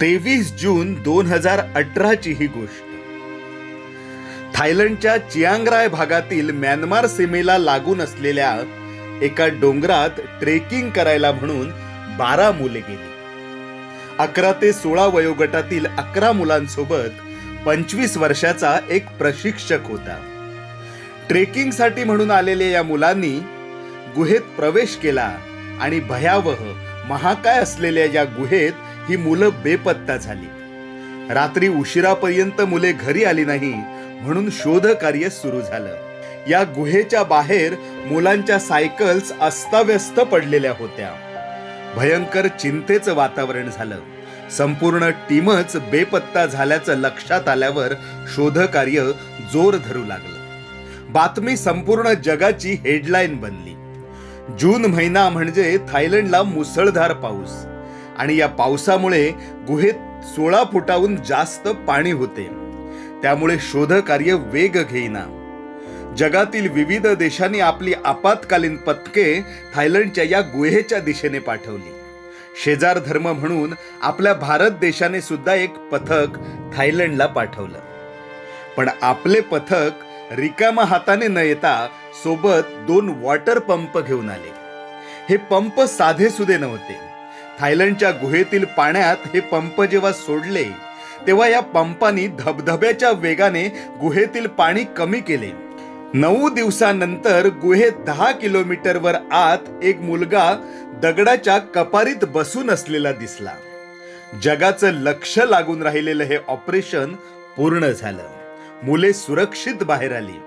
तेवीस जून दोन हजार अठराची ही गोष्ट. थायलंडच्या चियांगराय भागातील म्यानमार सीमेला लागून असलेल्या एका डोंगरात ट्रेकिंग करायला म्हणून बारा मुले गेली. अकरा ते सोळा वयोगटातील अकरा मुलांसोबत पंचवीस वर्षाचा एक प्रशिक्षक होता. ट्रेकिंगसाठी म्हणून आलेल्या या मुलांनी गुहेत प्रवेश केला आणि भयावह महाकाय असलेल्या या गुहेत ही मुलं बेपत्ता झाली. रात्री उशिरापर्यंत मुले घरी आली नाही म्हणून शोध कार्य सुरू झालं. या गुहेच्या बाहेर मुलांच्या सायकल्स अस्ताव्यस्त पडलेल्या होत्या. भयंकर चिंतेचं वातावरण झालं. संपूर्ण टीमच बेपत्ता झाल्याचं लक्षात आल्यावर शोधकार्य जोर धरू लागलं. बातमी संपूर्ण जगाची हेडलाईन बनली. जून महिना म्हणजे थायलंडला मुसळधार पाऊस. आणि या पावसामुळे गुहेत सोळा फुटाहून जास्त पाणी होते. त्यामुळे शोधकार्य वेग घेईना. जगातील विविध देशांनी आपली आपत्कालीन पथके थायलंडच्या या गुहेच्या दिशेने पाठवली. शेजार धर्म म्हणून आपल्या भारत देशाने सुद्धा एक पथक थायलंडला पाठवलं. पण आपले पथक रिकामा हाताने न येता सोबत दोन वॉटर पंप घेऊन आले. हे पंप साधे सुधे नव्हते. थायलंडच्या गुहेतील पाण्यात हे पंप जेव्हा सोडले तेव्हा या पंपानी धबधब्याच्या वेगाने गुहेतील पाणी कमी केले. नऊ दिवसानंतर गुहेत दहा किलोमीटरवर आत एक मुलगा दगडाच्या कपारीत बसून असलेला दिसला. जगाचं लक्ष लागून राहिलेलं हे ऑपरेशन पूर्ण झालं. मुले सुरक्षित बाहेर आली.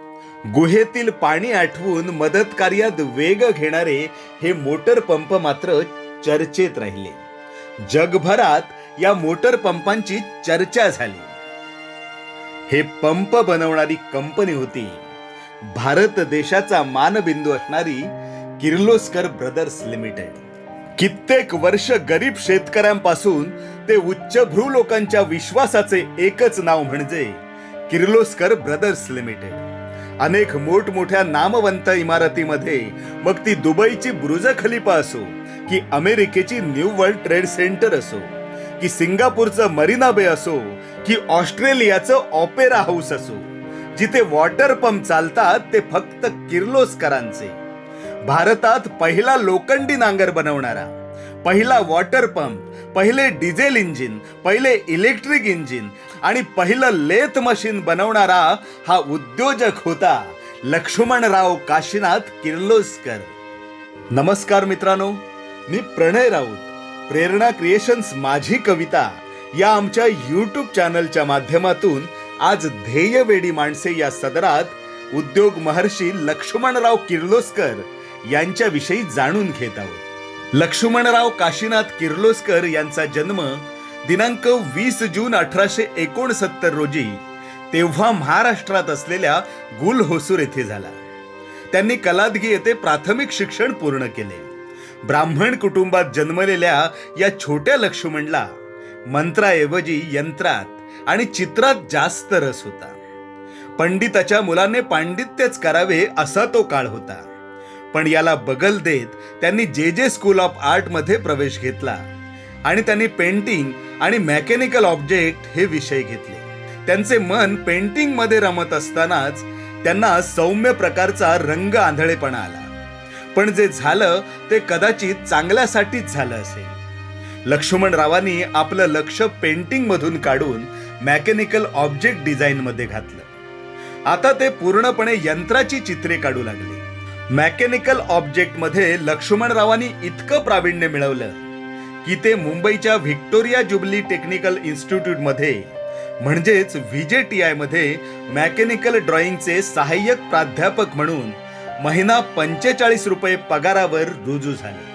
गुहेतील पाणी आठवून मदत कार्यात वेग घेणारे हे मोटर पंप मात्र चर्चेत राहिले. जगभरात या मोटर पंपांची चर्चा झाली. हे पंप बनवणारी कंपनी होती. भारत देशाचा मानबिंदू असणारी किर्लोस्कर ब्रदर्स लिमिटेड. कित्येक वर्ष गरीब शेतकऱ्यांपासून ते उच्चभ्रू लोकांच्या विश्वासाचे एकच नाव म्हणजे किर्लोस्कर ब्रदर्स लिमिटेड. अनेक मोठमोठ्या नामवंत इमारतीमध्ये मग ती दुबईची ब्रुज खलिफा असो की अमेरिकेची न्यू वर्ल्ड ट्रेड सेंटर असो की सिंगापूरचं मरीना बे असो की ऑस्ट्रेलियाचं ऑपेरा हाऊस असो जिथे वॉटर पंप चालतात ते फक्त किर्लोस्करांचे. भारतात पहिला लोखंडी नांगर बनवणारा पहिला वॉटर पंप पहिले डिझेल इंजिन पहिले इलेक्ट्रिक इंजिन आणि पहिलं लेथ मशीन बनवणारा हा उद्योजक होता लक्ष्मणराव काशीनाथ किर्लोस्कर. नमस्कार मित्रांनो मी प्रणय राऊत प्रेरणा क्रिएशन्स माझी कविता या आमच्या यूट्यूब चॅनलच्या माध्यमातून आज ध्येयवेडी माणसे या सदरात उद्योग महर्षी लक्ष्मणराव किर्लोस्कर यांच्याविषयी जाणून घेत आहोत. लक्ष्मणराव काशीनाथ किर्लोस्कर यांचा जन्म दिनांक वीस जून अठराशे एकोणसत्तर रोजी तेव्हा महाराष्ट्रात असलेल्या गुल होसूर येथे झाला. त्यांनी कलादगी येथे प्राथमिक शिक्षण पूर्ण केले. ब्राह्मण कुटुंबात जन्मलेल्या या छोट्या लक्ष्मणला मंत्राऐवजी यंत्रात आणि चित्रात जास्त रस होता. पंडिताच्या मुलाने पांडित्यच करावे असा तो काळ होता. पण याला बगल देत त्यांनी जे जे स्कूल ऑफ आर्टमध्ये प्रवेश घेतला आणि त्यांनी पेंटिंग आणि मेकॅनिकल ऑब्जेक्ट हे विषय घेतले. त्यांचे मन पेंटिंगमध्ये रमत असतानाच त्यांना सौम्य प्रकारचा रंग आंधळेपणा आला. पण जे झालं ते कदाचित चांगल्यासाठीच झालं असेल. लक्ष्मणरावांनी आपलं लक्ष पेंटिंग मधून काढून मेकॅनिकल ऑब्जेक्ट डिझाईन मध्ये घातलं. आता ते पूर्णपणे यंत्राची चित्रे काढू लागले. मेकॅनिकल ऑब्जेक्टमध्ये लक्ष्मणरावांनी इतकं प्रावीण्य मिळवलं की ते मुंबईच्या व्हिक्टोरिया जुबली टेक्निकल इन्स्टिट्यूटमध्ये म्हणजेच व्ही आयमध्ये मेकॅनिकल ड्रॉइंगचे सहाय्यक प्राध्यापक म्हणून महिना पंचेचाळीस रुपये पगारावर रुजू झाले.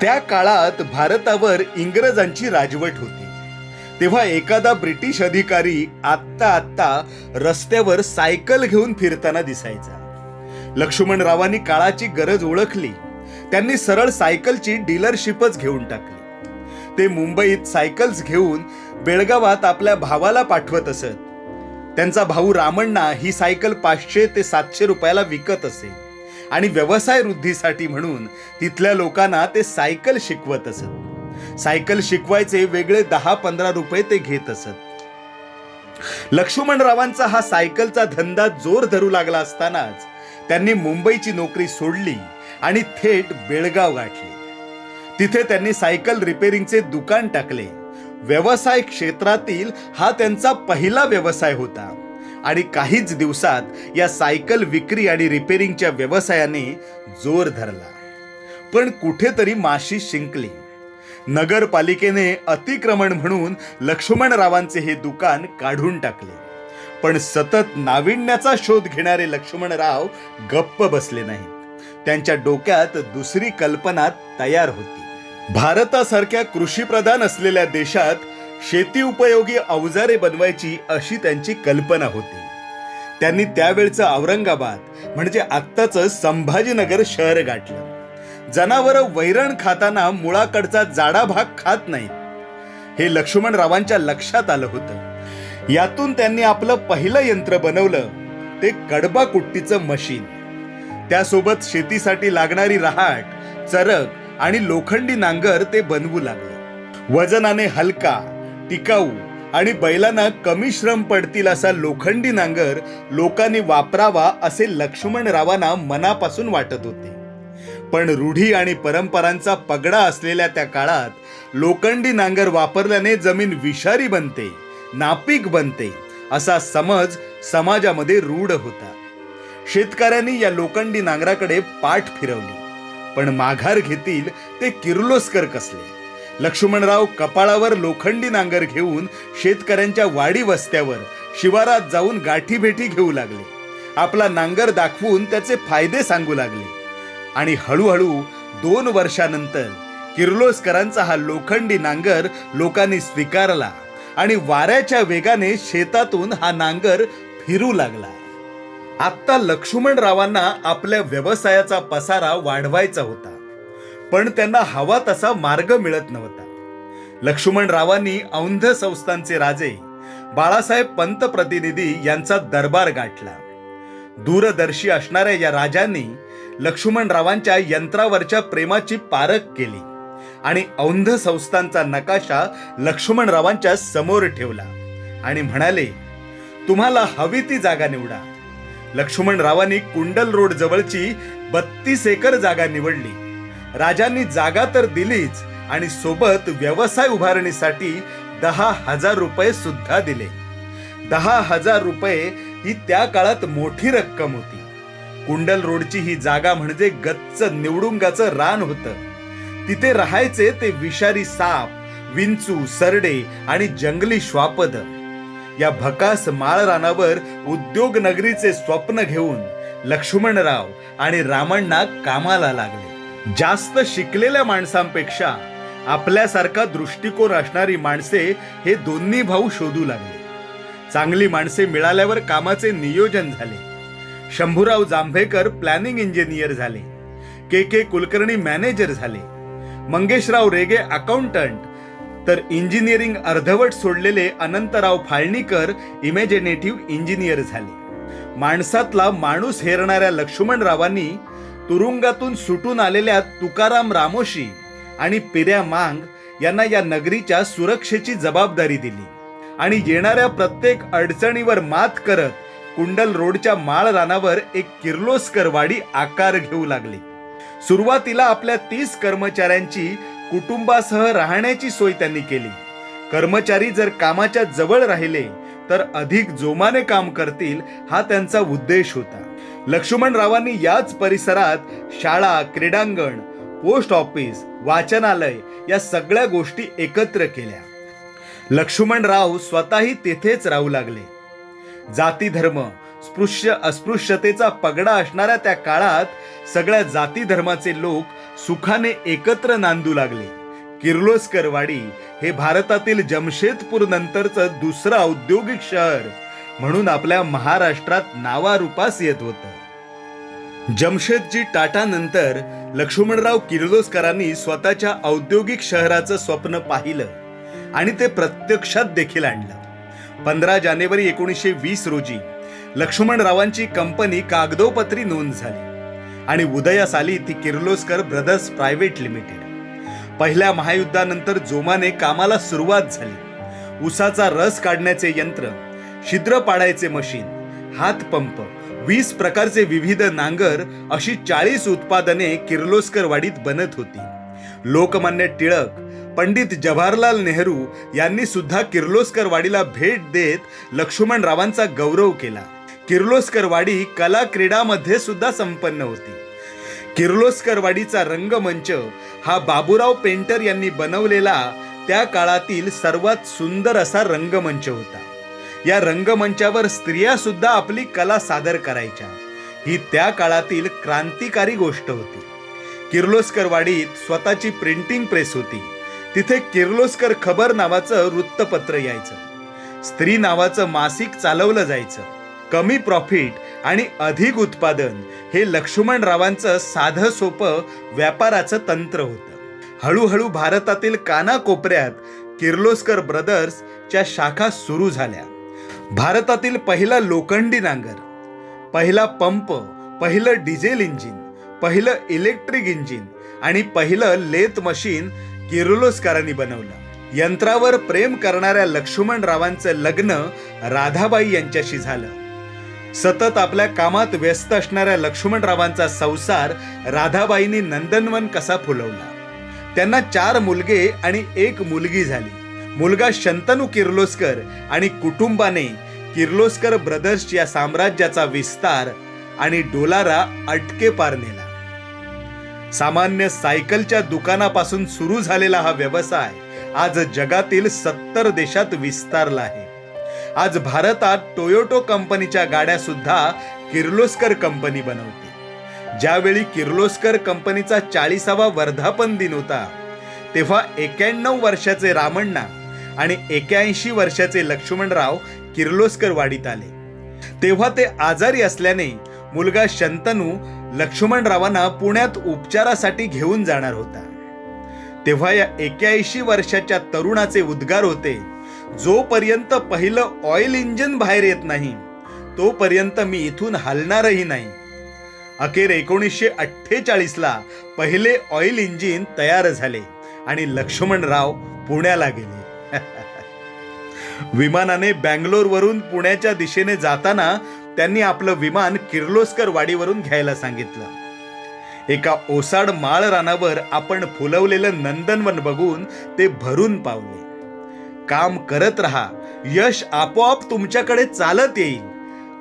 त्या काळात भारतावर इंग्रजांची राजवट होती. तेव्हा एखादा ब्रिटिश अधिकारी आत्ता आत्ता रस्त्यावर सायकल घेऊन फिरताना दिसायचा. लक्ष्मणरावांनी काळाची गरज ओळखली. त्यांनी सरळ सायकलची डीलरशिपच घेऊन टाकली. ते मुंबईत सायकल्स घेऊन बेळगावात आपल्या भावाला पाठवत असत. त्यांचा भाऊ रामण्णा ही सायकल पाचशे ते सातशे रुपयाला विकत असे. आणि व्यवसाय वृद्धीसाठी म्हणून तिथल्या लोकांना ते सायकल शिकवत असत. सायकल शिकवायचे वेगळे दहा पंधरा रुपये ते घेत असत. लक्ष्मणरावांचा हा सायकलचा धंदा जोर धरू लागला असतानाच त्यांनी मुंबईची नोकरी सोडली आणि थेट बेळगाव गाठले. तिथे त्यांनी सायकल रिपेअरिंगचे दुकान टाकले. व्यवसाय क्षेत्रातील हा त्यांचा पहिला व्यवसाय होता. आणि काहीच दिवसात या सायकल विक्री आणि रिपेरिंगच्या व्यवसायाने जोर धरला. पण कुठेतरी माशी शिंकली. नगरपालिकेने अतिक्रमण म्हणून लक्ष्मणरावांचे हे दुकान काढून टाकले. पण सतत नाविन्याचा शोध घेणारे लक्ष्मणराव गप्प बसले नाहीत. त्यांच्या डोक्यात दुसरी कल्पना तयार होती. भारतासारख्या कृषीप्रधान असलेल्या देशात शेती उपयोगी अवजारे बनवायची अशी त्यांची कल्पना होती. त्यांनी त्यावेळचं औरंगाबाद म्हणजे आत्ताचं संभाजीनगर शहर गाठलं. जनावर वैरण खाताना मुळाकडचा जाडा भाग खात नाहीत. हे लक्ष्मणरावांच्या लक्षात आलं होतं. यातून त्यांनी आपलं पहिलं यंत्र बनवलं ते कडबा कुट्टीचं मशीन. त्यासोबत शेतीसाठी लागणारी रहाट चरक आणि लोखंडी नांगर ते बनवू लागले. वजनाने हलका टिकाऊ आणि बैलांना कमी श्रम पडतील असा लोखंडी नांगर लोकांनी वापरावा असे लक्ष्मणरावांना मनापासून वाटत होते. पण रूढी आणि परंपरांचा पगडा असलेल्या त्या काळात लोखंडी नांगर वापरल्याने जमीन विषारी बनते नापीक बनते असा समज समाजामध्ये रूढ होता. शेतकऱ्यांनी या लोखंडी नांगराकडे पाठ फिरवली पण माघार घेतील ते किर्लोस्कर कसले? लक्ष्मणराव कपाळावर लोखंडी नांगर घेऊन शेतकऱ्यांच्या वाडी वस्त्यावर शिवारात जाऊन गाठीभेटी घेऊ लागले. आपला नांगर दाखवून त्याचे फायदे सांगू लागले. आणि हळूहळू दोन वर्षानंतर किर्लोस्करांचा हा लोखंडी नांगर लोकांनी स्वीकारला आणि वाऱ्याच्या वेगाने शेतातून हा नांगर फिरू लागला. आत्ता लक्ष्मणरावांना आपल्या व्यवसायाचा पसारा वाढवायचा होता. पण त्यांना हवा तसा मार्ग मिळत नव्हता. लक्ष्मणरावांनी औंध संस्थांचे राजे बाळासाहेब पंतप्रतिनिधी यांचा दरबार गाठला. दूरदर्शी असणाऱ्या या राजांनी लक्ष्मणरावांच्या यंत्रावरच्या प्रेमाची पारख केली आणि औंध संस्थांचा नकाशा लक्ष्मणरावांच्या समोर ठेवला आणि म्हणाले तुम्हाला हवी ती जागा निवडा. लक्ष्मणरावांनी कुंडल रोड जवळची बत्तीस एकर जागा निवडली. राजांनी जागा तर दिलीच आणि सोबत व्यवसाय उभारणीसाठी दहा हजार रुपये सुद्धा दिले. दहा हजार रुपये ही त्या काळात मोठी रक्कम होती. कुंडल रोडची ही जागा म्हणजे गच्च निवडुंगाचं रान होतं. तिथे राहायचे ते विषारी साप विंचू सरडे आणि जंगली श्वापद. या भकास माळ रानावर उद्योग नगरीचे स्वप्न घेऊन लक्ष्मणराव आणि रामण्णा कामाला लागले. जास्त शिकलेल्या माणसांपेक्षा आपल्यासारखा दृष्टिकोन असणारी माणसे हे दोन्ही भाऊ शोधू लागले. चांगली माणसे मिळाल्यावर कामाचे नियोजन झाले. शंभूराव जांभेकर प्लॅनिंग इंजिनियर झाले. के के कुलकर्णी मॅनेजर झाले. मंगेशराव रेगे अकाउंटंट. तर इंजिनिअरिंग अर्धवट सोडलेले अनंतराव फाळणीकर इमॅजिनेटिव्ह इंजिनियर झाले. माणसातला माणूस हेरणाऱ्या लक्ष्मणरावांनी तुरुंगातून सुटून आलेल्या तुकाराम रामोशी आणि पिऱ्या मांग यांना या नगरीच्या सुरक्षेची जबाबदारी दिली. आणि येणाऱ्या प्रत्येक अडचणीवर मात करत कुंडल रोडच्या माळ रानावर एक किर्लोस्कर वाडी आकार घेऊ लागली. सुरुवातीला आपल्या तीस कर्मचाऱ्यांची कुटुंबासह राहण्याची सोय त्यांनी केली. कर्मचारी जर कामाच्या जवळ राहिले तर अधिक जोमाने काम करतील हा त्यांचा उद्देश होता. लक्ष्मणरावांनी याच परिसरात शाळा क्रीडांगण पोस्ट ऑफिस वाचनालय या सगळ्या गोष्टी एकत्र केल्या. लक्ष्मणराव स्वतःही तेथेच राहू लागले. जाती धर्म स्पृश्य अस्पृश्यतेचा पगडा असणाऱ्या त्या काळात सगळ्या जाती धर्माचे लोक सुखाने एकत्र नांदू लागले. किर्लोस्करवाडी हे भारतातील जमशेदपूर नंतरचं दुसरं औद्योगिक शहर. म्हणून आपल्या महाराष्ट्रात नावारूपास येत होतं. जमशेदजी टाटा नंतर लक्ष्मणराव किर्लोस्करांनी स्वतःच्या औद्योगिक शहराचं स्वप्न पाहिलं आणि ते प्रत्यक्षात देखील आणलं. पंधरा जानेवारी एकोणीसशे वीस रोजी लक्ष्मणरावांची कंपनी कागदोपत्री नोंद झाली आणि उदयास आली ती किर्लोस्कर ब्रदर्स प्रायव्हेट लिमिटेड. पहिल्या महायुद्धानंतर जोमाने कामाला सुरुवात झाली. उसाचा रस काढण्याचे यंत्र छिद्र पाडायचे मशीन हातपंप वीस प्रकारचे विविध नांगर अशी चाळीस उत्पादने किर्लोस्कर वाडीत बनत होती. लोकमान्य टिळक पंडित जवाहरलाल नेहरू यांनी सुद्धा किर्लोस्कर वाडीला भेट देत लक्ष्मणरावांचा गौरव केला. किर्लोस्कर वाडी कला क्रीडामध्ये सुद्धा संपन्न होती. किर्लोस्कर वाडीचा रंगमंच हा बाबूराव पेंटर यांनी बनवलेला त्या काळातील सर्वात सुंदर असा रंगमंच होता. या रंगमंचावर स्त्रिया सुद्धा आपली कला सादर करायच्या. ही त्या काळातील क्रांतिकारी गोष्ट होती. किर्लोस्कर वाडीत स्वतःची प्रिंटिंग प्रेस होती. तिथे किर्लोस्कर खबर नावाचं वृत्तपत्र यायचं. स्त्री नावाचं मासिक चालवलं जायचं. कमी प्रॉफिट आणि अधिक उत्पादन हे लक्ष्मणरावांचं साधं सोपं व्यापाराचं तंत्र होतं. हळूहळू भारतातील कानाकोपऱ्यात किर्लोस्कर ब्रदर्सच्या शाखा सुरू झाल्या. भारतातील पहिला लोखंडी नांगर पहिला पंप पहिलं डिझेल इंजिन पहिलं इलेक्ट्रिक इंजिन आणि पहिलं लेथ मशीन किर्लोस्करांनी बनवलं. यंत्रावर प्रेम करणाऱ्या लक्ष्मणरावांचं लग्न राधाबाई यांच्याशी झालं. सतत आपल्या कामात व्यस्त असणाऱ्या लक्ष्मणरावांचा संसार राधाबाईंनी नंदनवन कसा फुलवला? त्यांना चार मुलगे आणि एक मुलगी झाली. मुलगा शंतनू किर्लोस्कर आणि कुटुंबाने किर्लोस्कर ब्रदर्स या साम्राज्याचा विस्तार आणि डोलारा अटके पार नेला. सामान्य सायकलच्या दुकानापासून सुरू झालेला हा व्यवसाय आज जगातील सत्तर देशात विस्तारला आहे. आज भारतात टोयोटो कंपनीच्या गाड्या सुद्धा किर्लोस्कर कंपनी बनवते. ज्यावेळी किर्लोस्कर कंपनीचा चाळीसावा वर्धापन दिन होता तेव्हा एक्याण्णव वर्षाचे रामण्णा आणि एक्याऐंशी वर्षाचे लक्ष्मणराव किर्लोस्कर वाडीत आले. तेव्हा ते आजारी असल्याने मुलगा शंतनू लक्ष्मणरावांना पुण्यात उपचारासाठी घेऊन जाणार होता. तेव्हा या एक्याऐंशी वर्षाच्या तरुणाचे उद्गार होते जोपर्यंत पहिलं ऑइल इंजिन बाहेर येत नाही तोपर्यंत मी इथून हलणारही नाही. अखेर एकोणीसशे अठ्ठेचाळीसला पहिले ऑइल इंजिन तयार झाले आणि लक्ष्मणराव पुण्याला गेले. विमानाने बँगलोरवरून पुण्याच्या दिशेने जाताना त्यांनी आपलं विमान किर्लोस्कर वाडीवरून घ्यायला सांगितलं. एका ओसाड माळ रानावर आपण फुलवलेलं नंदनवन बघून ते भरून पावले. काम करत राहा यश आपोआप तुमच्याकडे चालत येईल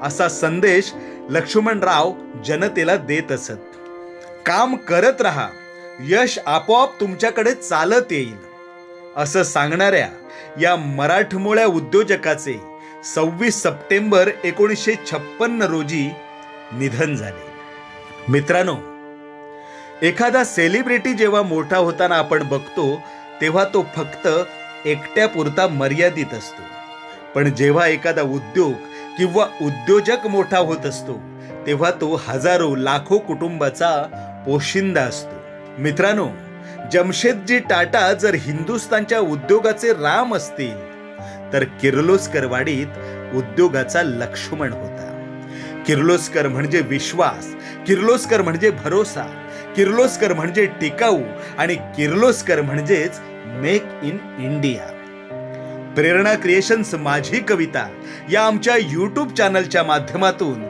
असा संदेश लक्ष्मणराव जनतेला देत असत. काम करत राहा यश आपोआप तुमच्याकडे चालत येईल असं सांगणाऱ्या या मराठमोळ्या उद्योजकाचे सव्वीस सप्टेंबर एकोणीसशे छप्पन्न रोजी निधन झाले. मित्रांनो एखादा सेलिब्रिटी जेव्हा मोठा होताना आपण बघतो तेव्हा तो फक्त एकट्यापुरता मर्यादित असतो. पण जेव्हा एखादा उद्योग किंवा उद्योजक मोठा होत असतो तेव्हा तो हजारो लाखो कुटुंबाचा पोशिंदा असतो. मित्रांनो जमशेदजी टाटा जर हिंदुस्थानच्या उद्योगाचे राम असतील तर किर्लोस्करवाडीत उद्योगाचा लक्ष्मण होता. किर्लोस्कर म्हणजे विश्वास किर्लोस्कर म्हणजे भरोसा किर्लोस्कर म्हणजे टिकाऊ आणि किर्लोस्कर म्हणजेच make in India Prerana creations माझी कविता या आमच्या यूट्यूब चॅनलच्या माध्यमातून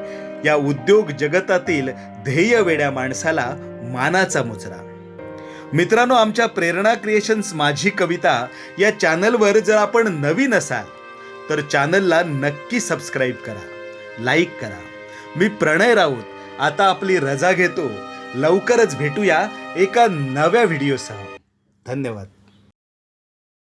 या उद्योग जगतातील ध्येय वेड्या माणसाला मानाचा मुजरा. मित्रांनो आमच्या प्रेरणा क्रिएशन्स माझी कविता या चॅनलवर जर आपण नवीन असाल तर चॅनलला नक्की सबस्क्राईब करा लाईक करा. मी प्रणय राऊत आता आपली रजा घेतो. लवकरच भेटूया एका नव्या व्हिडिओसह. धन्यवाद.